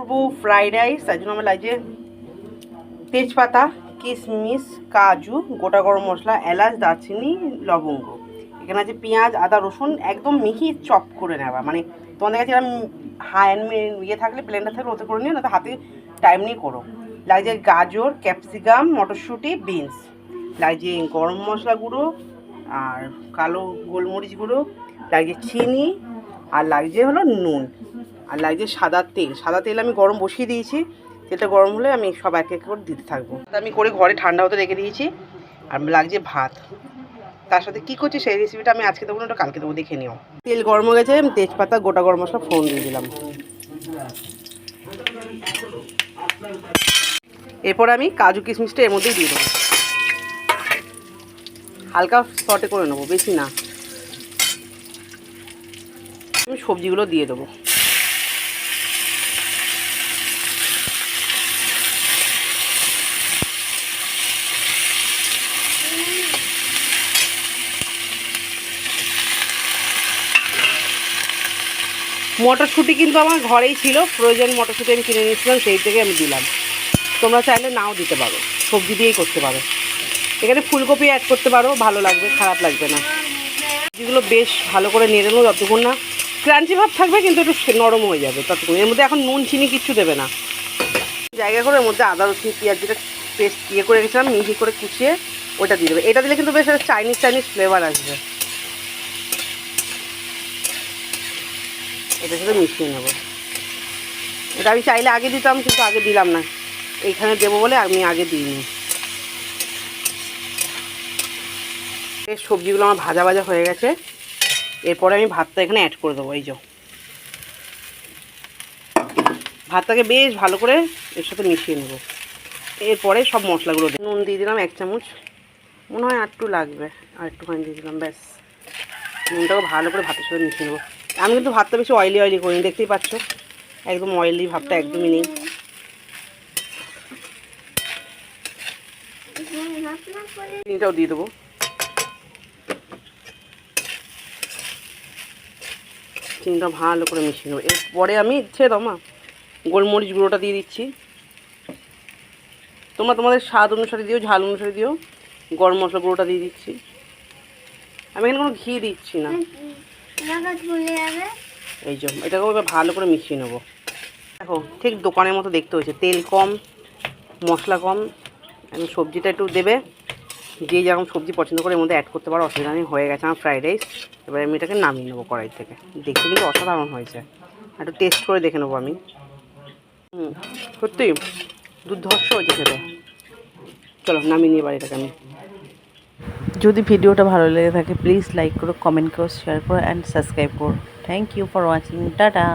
করব fried rice তার জন্য আমার লাগছে তেজপাতা, কিশমিশ, কাজু, গোটা গরম মশলা, এলাচ, দারচিনি, লবঙ্গ। এখানে আছে পেঁয়াজ, আদা, রসুন, একদম মিহি চপ করে নেওয়া। মানে তোমাদের কাছে এরকম হ্যান্ড ইয়ে থাকলে ব্লেন্ডার থাকলে ওতে করে নিও না হাতে টাইম নিয়ে করো। লাগছে গাজর ক্যাপসিকাম মটরশুঁটি বিনস লাগছে গরম মশলা গুঁড়ো আর কালো গোলমরিচ গুঁড়ো, লাগছে চিনি, আর লাগছে হলো নুন। আর লাগছে সাদা তেল। সাদা তেল আমি গরম বসিয়ে দিয়েছি। তেলটা গরম হলে আমি সব এক এক করে দিতে থাকব। আমি করে ঘরে ঠান্ডা হতে রেখে দিয়েছি। আর লাগছে ভাত। তার সাথে কী করছি সেই রেসিপিটা আমি আজকে দেবো না, ওটা কালকে দেবো, দেখে নিও। তেল গরম হয়ে গেছে, আমি তেজপাতা, গোটা গরম মশলা, ফোড়ন দিয়ে দিলাম। এরপর আমি কাজু কিশমিশটা এর মধ্যেই দিয়ে দেবো। হালকা সটে করে নেব, বেশি না। আমি সবজিগুলো দিয়ে দেবো। মটরশুঁটি কিন্তু আমার ঘরেই ছিল। প্রয়োজন মটরশুঁটি আমি কিনে নিয়েছিলাম, সেই থেকে আমি দিলাম। তোমরা চাইলে নাও দিতে পারো, সবজি দিয়েই করতে পারো। এখানে ফুলকপি অ্যাড করতে পারো, ভালো লাগবে, খারাপ লাগবে না। সবজিগুলো বেশ ভালো করে নেড়ে নেব যতক্ষণ না। ক্রাঞ্চি ভাব থাকবে কিন্তু একটু নরম হয়ে যাবে ততক্ষণ। এর মধ্যে এখন নুন, চিনি কিচ্ছু দেবে না। জায়গা করে এর মধ্যে আদা, রসুন, পেঁয়াজ যেটা পেস্ট ইয়ে করে রেখেছিলাম, মিহি করে কুচিয়ে ওটা দিয়ে দেবে। এটা দিলে কিন্তু বেশ চাইনিজ চাইনিজ ফ্লেভার আসবে। এটার সাথে মিশিয়ে নেব। এটা আমি চাইলে আগে দিতাম, কিন্তু আগে দিলাম না। এইখানে দেবো বলে আমি আগে দিইনি। এই সবজিগুলো আমার ভাজা ভাজা হয়ে গেছে। এরপরে আমি ভাতটা এখানে অ্যাড করে দেবো, এই যে। ভাতটাকে বেশ ভালো করে এর সাথে মিশিয়ে নেব। এরপরে সব মশলাগুলো। নুন দিয়ে দিলাম এক চামচ। মনে হয় আর একটু লাগবে। আর একটুখানি দিয়ে দিলাম, ব্যাস। নুনটাকে ভালো করে ভাতের সাথে মিশিয়ে নেব। আমি কিন্তু ভাতটা বেশি অয়েলি অয়েলি করিনি, দেখতেই পাচ্ছ। একদম অয়েলি ভাবটা একদমই নেই। চিনিটাও দিয়ে দেবো। চিনিটা ভালো করে মিশিয়ে নেব। এরপরে আমি ছেড়ে দাও, মা। গোলমরিচ গুঁড়োটা দিয়ে দিচ্ছি। তোমরা তোমাদের স্বাদ অনুসারে দিও, ঝাল অনুসারে দিও। গরম মশলা গুঁড়োটা দিয়ে দিচ্ছি। আমি এখানে কোনো ঘি দিচ্ছি না। এই যে এটাকে এবার ভালো করে মিশিয়ে নেব। দেখো, ঠিক দোকানের মতো দেখতে হয়েছে। তেল কম, মশলা কম এবং সবজিটা একটু দেবে। যে যেরকম সবজি পছন্দ করে, এর মধ্যে অ্যাড করতে পারো, অসুবিধা নেই, হয়ে গেছে আমার ফ্রাইড রাইস এবার আমি এটাকে নামিয়ে নেব কড়াই থেকে। দেখতে কিন্তু অসাধারণ হয়েছে। একটু টেস্ট করে দেখে নেব আমি। হুম, সত্যি, দুর্ধর্ষ হয়েছে খেতে। চলো, নামিয়ে নিয়ে এবার এটাকে আমি। যদি ভিডিওটা ভালো লেগে থাকে প্লিজ লাইক করো কমেন্ট করো শেয়ার করো অ্যান্ড সাবস্ক্রাইব করো। Thank you for watching tata